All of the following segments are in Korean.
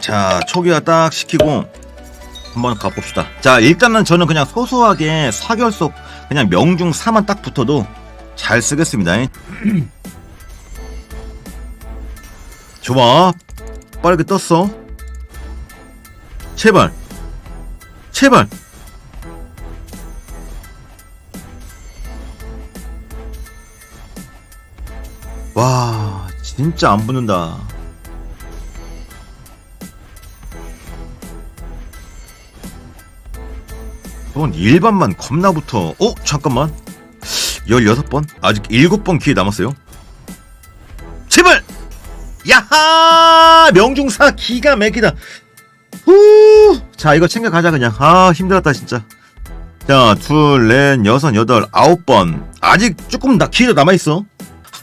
자, 초기화 딱 시키고 한번 가봅시다. 자, 일단은 저는 그냥 소소하게 사결속 그냥 명중 4만 딱 붙어도 잘 쓰겠습니다. 좋아. 빠르게 떴어. 제발. 제발. 와, 진짜 안 붙는다. 넌 일반만 겁나 붙어. 어? 잠깐만. 16번? 아직 7번 기회 남았어요. 제발! 야하! 명중사 기가 막히다. 후! 자, 이거 챙겨가자, 그냥. 아, 힘들었다, 진짜. 자, 둘, 넷, 여섯, 여덟, 아홉 번. 아직 조금 나, 기회가 남아있어.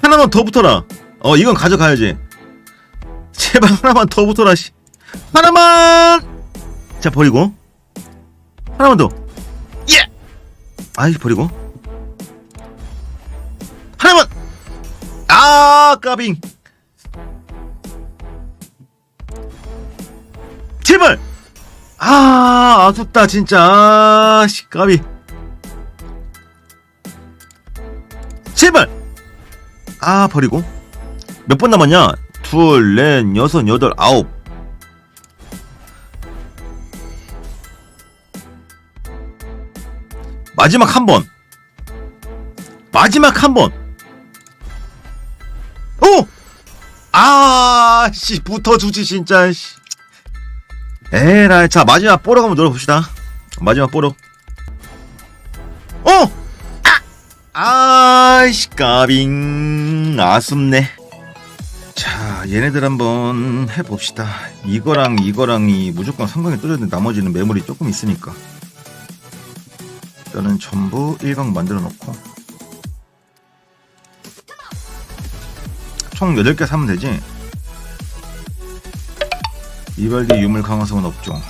하나만 더 붙어라. 어, 이건 가져가야지. 제발 하나만 더 붙어라, 씨. 하나만! 자, 버리고. 하나만 더. 예! 아이, 버리고. 하나만! 아, 까빙. 제발! 아, 아쉽다, 진짜. 아, 씨, 까비. 제발! 아, 버리고. 몇 번 남았냐? 둘, 넷, 여섯, 여덟, 아홉. 마지막 한 번. 마지막 한 번. 오! 아, 씨, 붙어주지, 진짜, 씨. 에라이, 자, 마지막 뽀록 한번 노려봅시다. 마지막 뽀록. 어! 아! 아이씨, 까빙. 아쉽네. 자, 얘네들 한번 해봅시다. 이거랑 이거랑이 무조건 성공에 뚫렸는데 나머지는 매물이 조금 있으니까. 일단은 전부 1강 만들어 놓고. 총 8개 사면 되지? 이발디 유물 강화성은 없죠.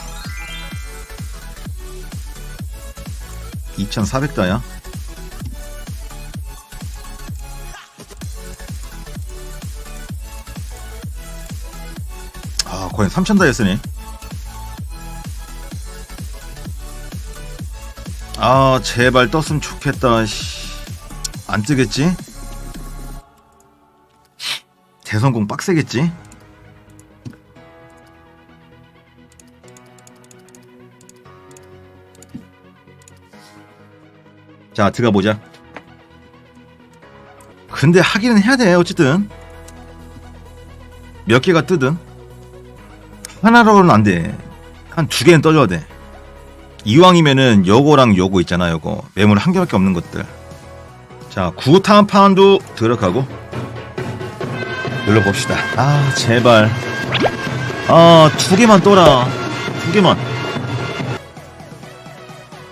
2400다야? 아, 거의 3000다였으네. 아, 제발 떴으면 좋겠다, 씨. 안 뜨겠지? 대성공 빡세겠지? 자, 들어가 보자. 근데 하기는 해야 돼, 어쨌든. 몇 개가 뜨든. 하나로는 안 돼. 한 두 개는 떠줘야 돼. 이왕이면은 요거랑 요거 있잖아, 요거. 매물 한 개밖에 없는 것들. 자, 구탄 파운드 들어가고. 눌러봅시다. 아, 제발. 아, 두 개만 떠라. 두 개만.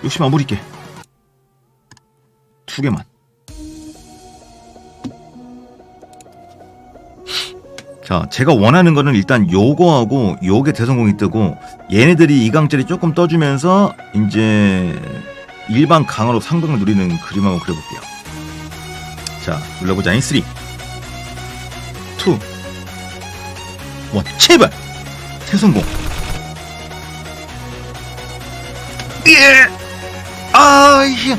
욕심 안 부릴게. 두 개만. 자, 제가 원하는 거는 일단 요거하고 요게 대성공이 뜨고 얘네들이 이강짜리 조금 떠주면서 이제 일반 강화로 상승을 누리는 그림 한번 그려볼게요. 자, 눌러보자. 3, 2, 1, 제발! 대성공! 예! 아, 이게.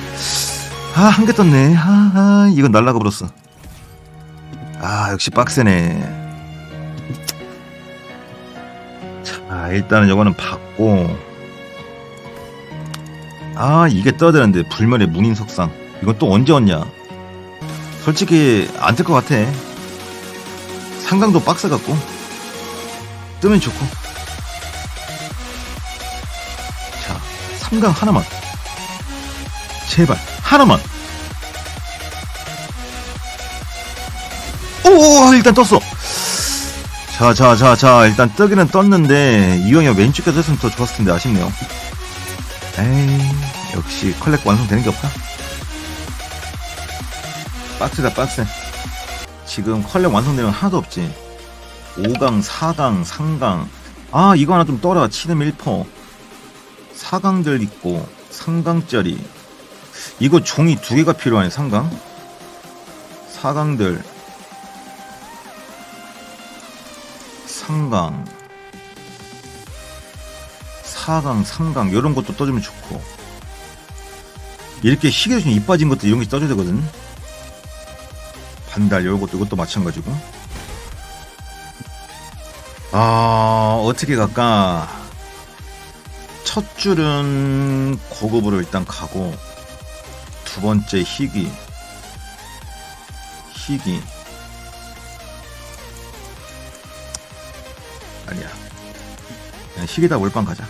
아, 한 개 떴네. 아, 아, 이건 날라가 버렸어. 아, 역시 빡세네. 자, 일단은 이거는 받고. 아, 이게 떠야 되는데, 불멸의 문인 석상. 이건 또 언제 왔냐? 솔직히, 안 뜰 것 같아. 상강도 빡세 갖고. 뜨면 좋고. 자, 3강 하나만. 제발 하나만 오 일단 떴어 자 자 자 자 일단 뜨기는 떴는데 이왕이 왼쪽에 떴으면 더 좋았을 텐데 아쉽네요. 에이 역시 컬렉 완성되는 게 없다. 빡세다 빡세 지금 컬렉 완성되면 하나도 없지. 5강 4강 3강. 아 이거 하나 좀 떠라. 치름 1퍼. 4강들 있고 3강짜리 이거 종이 두 개가 필요하네 상강. 4강들 상강 4강, 3강 이런 것도 떠주면 좋고. 이렇게 시계 중에 이 빠진 것도 이런 게 떠줘야 되거든. 반달 요것도 이것도 마찬가지고. 아 어떻게 갈까? 첫 줄은 고급으로 일단 가고 두 번째 희귀. 희귀 아니야. 그냥 희귀다 몰빵 가자.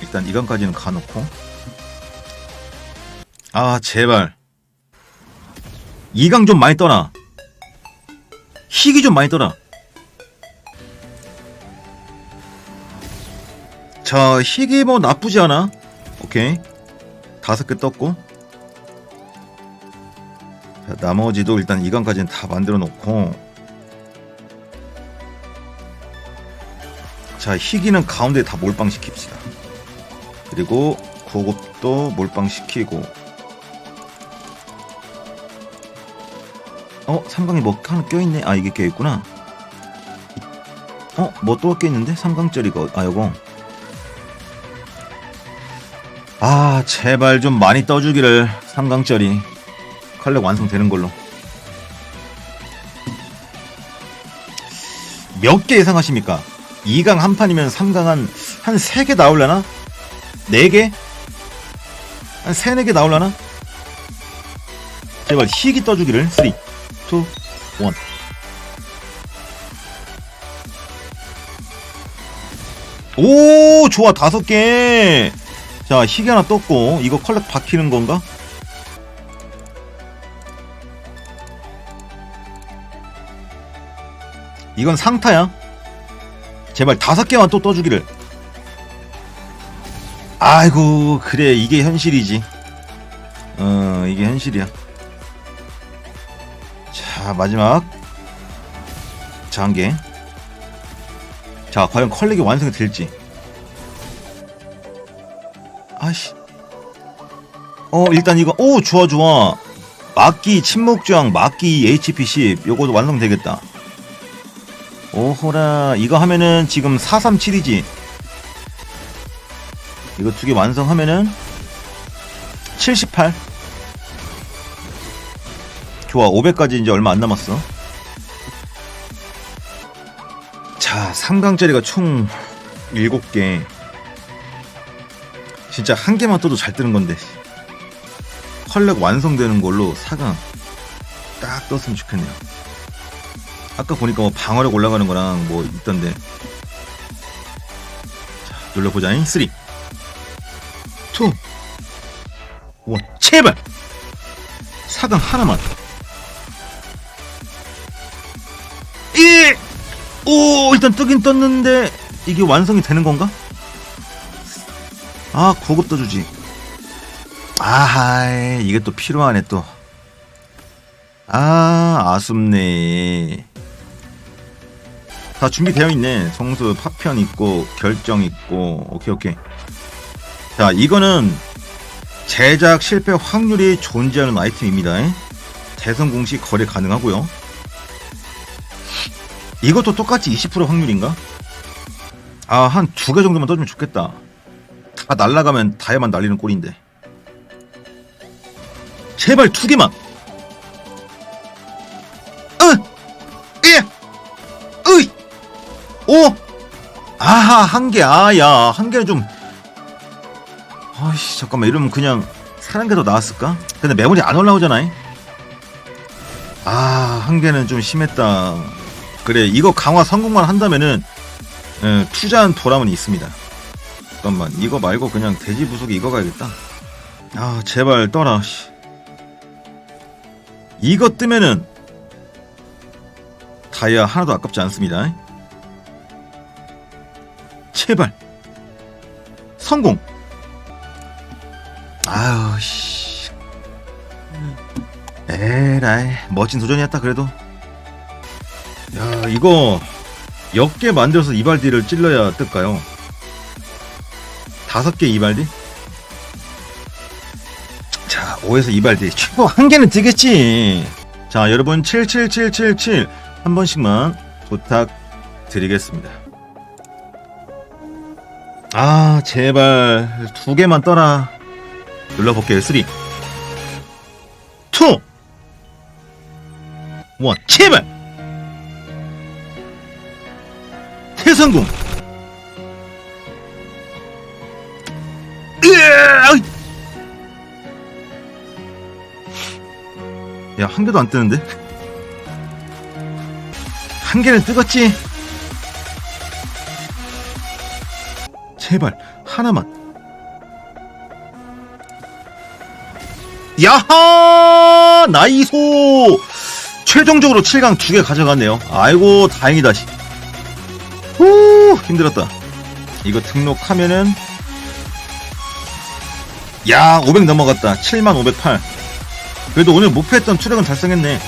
일단 이강까지는 가놓고. 아 제발. 이강 좀 많이 떠라 희귀 좀 많이 떠라 자 희귀 뭐 나쁘지 않아. 오케이. 다섯 개 떴고. 자, 나머지도 일단 이강까지는 다 만들어 놓고 자 희귀는 가운데 다 몰빵 시킵시다. 그리고 고급도 몰빵 시키고. 어 삼강이 뭐 하나 껴있네? 아 이게 껴있구나. 어 뭐 또 껴있는데? 삼강짜리가 아 요거. 아 제발 좀 많이 떠주기를. 삼강짜리 컬렉 완성되는 걸로. 몇 개 예상하십니까? 2강 한 판이면 3강 한, 한 3개 나올려나? 4개? 한 3, 4개 나올려나? 제발 희귀 떠주기를 3, 2, 1 오 좋아 다섯 개. 자 희귀 하나 떴고 이거 컬렉 박히는 건가? 이건 상타야. 제발 다섯 개만 또 떠주기를. 아이고 그래 이게 현실이지. 어 이게 현실이야. 자 마지막 자한 개. 자 과연 컬렉이 완성이 될지. 아씨. 어 일단 이거 오 좋아 좋아. 막기 침묵 저항 막기 HP 10 요거도 완성되겠다. 오호라. 이거 하면은 지금 437이지. 이거 두 개 완성하면은 78 좋아. 500까지 이제 얼마 안 남았어. 자 3강짜리가 총 7개. 진짜 한 개만 떠도 잘 뜨는 건데. 컬렉 완성되는 걸로 4강 딱 떴으면 좋겠네요 아까 보니까 뭐 방어력 올라가는 거랑 뭐 있던데. 자, 눌러보자잉. 3, 2, 1. 제발! 사강 하나만. 1! 오, 일단 뜨긴 떴는데, 이게 완성이 되는 건가? 아, 고급 떠주지. 아하, 이게 또 필요하네, 또. 아, 아쉽네. 다 준비되어 있네. 성수 파편 있고 결정 있고 오케이 오케이. 자 이거는 제작 실패 확률이 존재하는 아이템입니다. 대성 공식 거래 가능하고요. 이것도 똑같이 20% 확률인가? 아 한 두 개 정도만 떠주면 좋겠다. 다 날라가면 다이아만 날리는 꼴인데. 제발 두 개만. 아하, 한 개, 아, 야, 한 개는 좀. 아이씨, 잠깐만, 이러면 그냥 사는 게 더 나았을까? 근데 메모리 안 올라오잖아. 아, 한 개는 좀 심했다. 그래, 이거 강화 성공만 한다면은, 에, 투자한 보람은 있습니다. 잠깐만, 이거 말고 그냥 돼지 부속에 이거 가야겠다. 아, 제발 떠라, 씨. 이거 뜨면은, 다이아 하나도 아깝지 않습니다. 제발. 성공. 아유 씨. 에라이 멋진 도전이었다 그래도. 야 이거 몇개 만들어서 이발디를 찔러야 뜰까요? 다섯 개 이발디? 자 5에서 이발디. 최고 한 개는 뜨겠지. 자 여러분 77777 한 번씩만 부탁드리겠습니다 아 제발 두 개만 떠라 눌러볼게요 3 2 1 제발 태성공 으아! 야, 한 개도 안 뜨는데? 한 개는 뜨겠지? 제발, 하나만. 야하! 나이소! 최종적으로 7강 두 개 가져갔네요. 아이고, 다행이다. 씨. 후, 힘들었다. 이거 등록하면은, 야, 500 넘어갔다. 7508. 그래도 오늘 목표했던 투력은 달성했네.